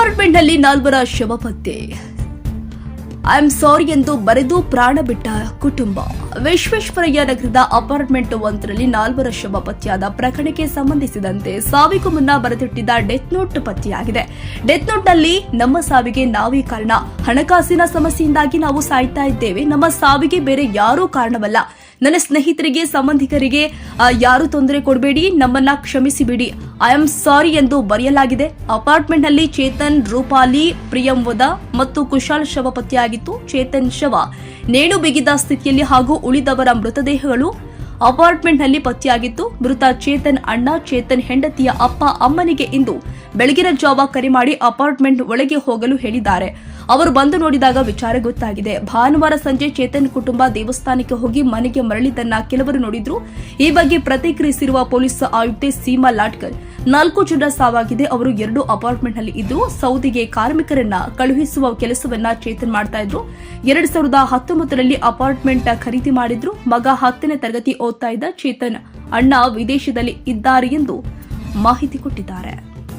ಅಪಾರ್ಟ್ಮೆಂಟ್ನಲ್ಲಿ ನಾಲ್ವರ ಶವ ಪತ್ತೆ ಐ ಆಮ್ ಸಾರಿ ಎಂದು ಬರೆದು ಪ್ರಾಣ ಬಿಟ್ಟ ಕುಟುಂಬ. ವಿಶ್ವೇಶ್ವರಯ್ಯ ನಗರದ ಅಪಾರ್ಟ್ಮೆಂಟ್ ಒಂದರಲ್ಲಿ ನಾಲ್ವರ ಶವ ಪತ್ತೆಯಾದ ಪ್ರಕರಣಕ್ಕೆ ಸಂಬಂಧಿಸಿದಂತೆ ಸಾವಿಗೂ ಮುನ್ನ ಬರೆದಿಟ್ಟಿದ್ದ ಡೆತ್ ನೋಟ್ ಪತ್ತೆಯಾಗಿದೆ. ಡೆತ್ ನೋಟ್ನಲ್ಲಿ, ನಮ್ಮ ಸಾವಿಗೆ ನಾವೇ ಕಾರಣ. ಹಣಕಾಸಿನ ಸಮಸ್ಯೆಯಿಂದಾಗಿ ನಾವು ಸಾಯ್ತಾ ಇದ್ದೇವೆ. ನಮ್ಮ ಸಾವಿಗೆ ಬೇರೆ ಯಾರೂ ಕಾರಣವಲ್ಲ. ನನ್ನ ಸ್ನೇಹಿತರಿಗೆ, ಸಂಬಂಧಿಕರಿಗೆ ಯಾರು ತೊಂದರೆ ಕೊಡಬೇಡಿ, ನಮ್ಮನ್ನ ಕ್ಷಮಿಸಿಬಿಡಿ. ಐ ಆಮ್ ಸಾರಿ ಎಂದು ಬರೆಯಲಾಗಿದೆ. ಅಪಾರ್ಟ್ಮೆಂಟ್ನಲ್ಲಿ ಚೇತನ್, ರೂಪಾಲಿ ಪ್ರಿಯಂವದ ಮತ್ತು ಕುಶಾಲ್ ಶವ ಪತ್ತೆಯಾಗಿತ್ತು. ಚೇತನ್ ಶವ ನೇಣು ಬಿಗಿದ ಸ್ಥಿತಿಯಲ್ಲಿ ಹಾಗೂ ಉಳಿದವರ ಮೃತದೇಹಗಳು ಅಪಾರ್ಟ್ಮೆಂಟ್ನಲ್ಲಿ ಪತ್ತೆಯಾಗಿತ್ತು ಮೃತ ಚೇತನ್ ಅಣ್ಣ, ಚೇತನ್ ಹೆಂಡತಿಯ ಅಪ್ಪ, ಅಮ್ಮನಿಗೆ ಇಂದು ಬೆಳಗಿನ ಜಾವ ಕರೆ ಮಾಡಿ ಅಪಾರ್ಟ್ಮೆಂಟ್ ಒಳಗೆ ಹೋಗಲು ಹೇಳಿದ್ದಾರೆ. ಅವರು ಬಂದು ನೋಡಿದಾಗ ವಿಚಾರ ಗೊತ್ತಾಗಿದೆ. ಭಾನುವಾರ ಸಂಜೆ ಚೇತನ್ ಕುಟುಂಬ ದೇವಸ್ಥಾನಕ್ಕೆ ಹೋಗಿ ಮನೆಗೆ ಮರಳಿದ್ದನ್ನ ಕೆಲವರು ನೋಡಿದ್ರು. ಈ ಬಗ್ಗೆ ಪ್ರತಿಕ್ರಿಯಿಸಿರುವ ಪೊಲೀಸ್ ಆಯುಕ್ತೆ ಸೀಮಾ ಲಾಟ್ಕರ್, ನಾಲ್ಕು ಜನ ಸಾವಾಗಿದೆ. ಅವರು ಎರಡು ಅಪಾರ್ಟ್ಮೆಂಟ್ನಲ್ಲಿ ಇದ್ದು, ಸೌದಿಗೆ ಕಾರ್ಮಿಕರನ್ನ ಕಳುಹಿಸುವ ಕೆಲಸವನ್ನ ಚೇತನ್ ಮಾಡ್ತಾ ಇದ್ರು. ಎರಡ್ ಸಾವಿರದ ಹತ್ತೊಂಬತ್ತರಲ್ಲಿ ಅಪಾರ್ಟ್ಮೆಂಟ್ ಖರೀದಿ ಮಾಡಿದ್ರು. ಮಗ ಹತ್ತನೇ ತರಗತಿ ಓದ್ತಾ ಇದ್ದ ಚೇತನ್ ಅಣ್ಣ ವಿದೇಶದಲ್ಲಿ ಇದ್ದಾರೆ ಎಂದು ಮಾಹಿತಿ ಕೊಟ್ಟಿದ್ದಾರೆ.